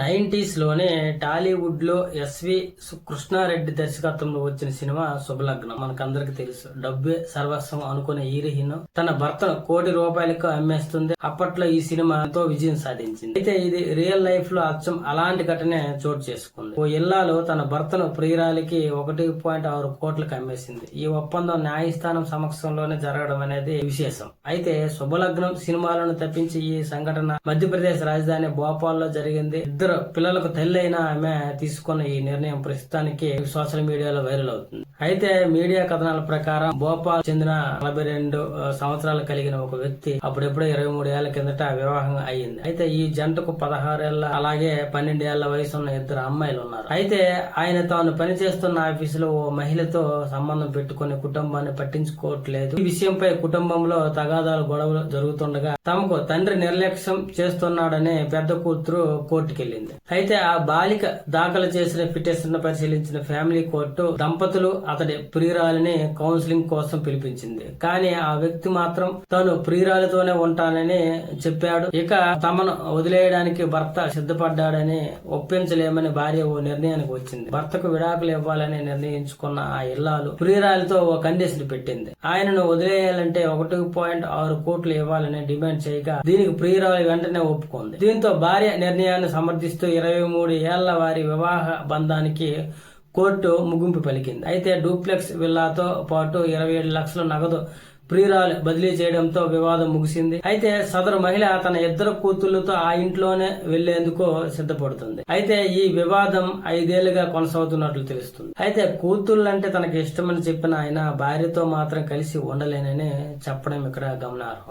Nineties టాలీవుడ్లో టాలీవుడ్లో SV Krishna Reddy దర్శకత్వంలో వచ్చిన సినిమా శుభలగ్నం. మనకందరికి తెలుసు. డబ్బే సర్వస్వం అనుకునే హీరోయిన్ తన భర్తను కోటి రూపాయలకు అమ్మేస్తుంది. అప్పట్లో ఈ సినిమా ఎంతో విజయం సాధించింది. అయితే ఇది రియల్ లైఫ్లో అచ్చం అలాంటి ఘటనే చోటు చేసుకుంది. ఓ ఇల్లాలు తన భర్తను ప్రియురాలికి ఒకటి పాయింట్ ఆరు కోట్లకు అమ్మేసింది. ఈ ఒప్పందం న్యాయస్థానం సమక్షంలోనే జరగడం అనేది విశేషం. అయితే శుభలగ్నం సినిమాలను తప్పించి ఈ సంఘటన మధ్యప్రదేశ్ రాజధాని భోపాల్లో జరిగింది. ఇద్దరు పిల్లలకు తల్లి అయిన ఆమె తీసుకున్న ఈ నిర్ణయం ప్రస్తుతానికి సోషల్ మీడియాలో వైరల్ అవుతుంది. అయితే మీడియా కథనాల ప్రకారం భోపాల్ చెందిన నలభై రెండు సంవత్సరాలు కలిగిన ఒక వ్యక్తి అప్పుడెప్పుడో ఇరవై మూడు ఏళ్ళ కిందట వివాహం అయ్యింది. అయితే ఈ జంటకు పదహారేళ్ళ అలాగే పన్నెండేళ్ళ వయసు ఉన్న ఇద్దరు అమ్మాయిలు ఉన్నారు. అయితే ఆయన తాను పనిచేస్తున్న ఆఫీసులో ఓ మహిళతో సంబంధం పెట్టుకుని కుటుంబాన్ని పట్టించుకోవట్లేదు. ఈ విషయంపై కుటుంబంలో తగాదాలు గొడవలు జరుగుతుండగా తమకు తండ్రి నిర్లక్ష్యం చేస్తున్నాడని పెద్ద కూతురు కోర్టుకెళ్ళింది అయితే ఆ బాలిక దాఖలు చేసిన పిటిషన్ పరిశీలించిన ఫ్యామిలీ కోర్టు దంపతులు అతడి ప్రియురాలిని కౌన్సిలింగ్ కోసం పిలిపించింది. కానీ ఆ వ్యక్తి మాత్రం తాను ప్రియురాలితోనే ఉంటానని చెప్పాడు. ఇక తమను వదిలేయడానికి భర్త సిద్ధపడ్డాడని ఒప్పించలేమని భార్య ఓ నిర్ణయానికి వచ్చింది. భర్తకు విడాకులు ఇవ్వాలని నిర్ణయించుకున్న ఆ ఇల్లాలు ప్రియురాలితో ఓ కండిషన్ పెట్టింది. ఆయనను వదిలేయాలంటే ఒకటి పాయింట్ ఆరు కోట్లు ఇవ్వాలని డిమాండ్ చేయగా దీనికి ప్రియురాలు వెంటనే ఒప్పుకుంది. దీంతో భార్య నిర్ణయాన్ని సమర్థిస్తూ ఇరవై మూడు ఏళ్ళ వారి వివాహ బంధానికి కోర్టు ముగింపు పలికింది. అయితే డూప్లెక్స్ విల్లాతో పాటు ఇరవై ఏడు లక్షల నగదు ప్రియురాలు బదిలీ చేయడంతో వివాదం ముగిసింది. అయితే సదరు మహిళ తన ఇద్దరు కూతుళ్ళతో ఆ ఇంట్లోనే వెళ్ళేందుకు సిద్ధపడుతుంది. అయితే ఈ వివాదం ఐదేళ్ళుగా కొనసాగుతున్నట్లు తెలుస్తుంది. అయితే కూతుళ్ళంటే తనకి ఇష్టమని చెప్పిన ఆయన భార్యతో మాత్రం కలిసి ఉండలేనని చెప్పడం ఇక్కడ గమనార్హం.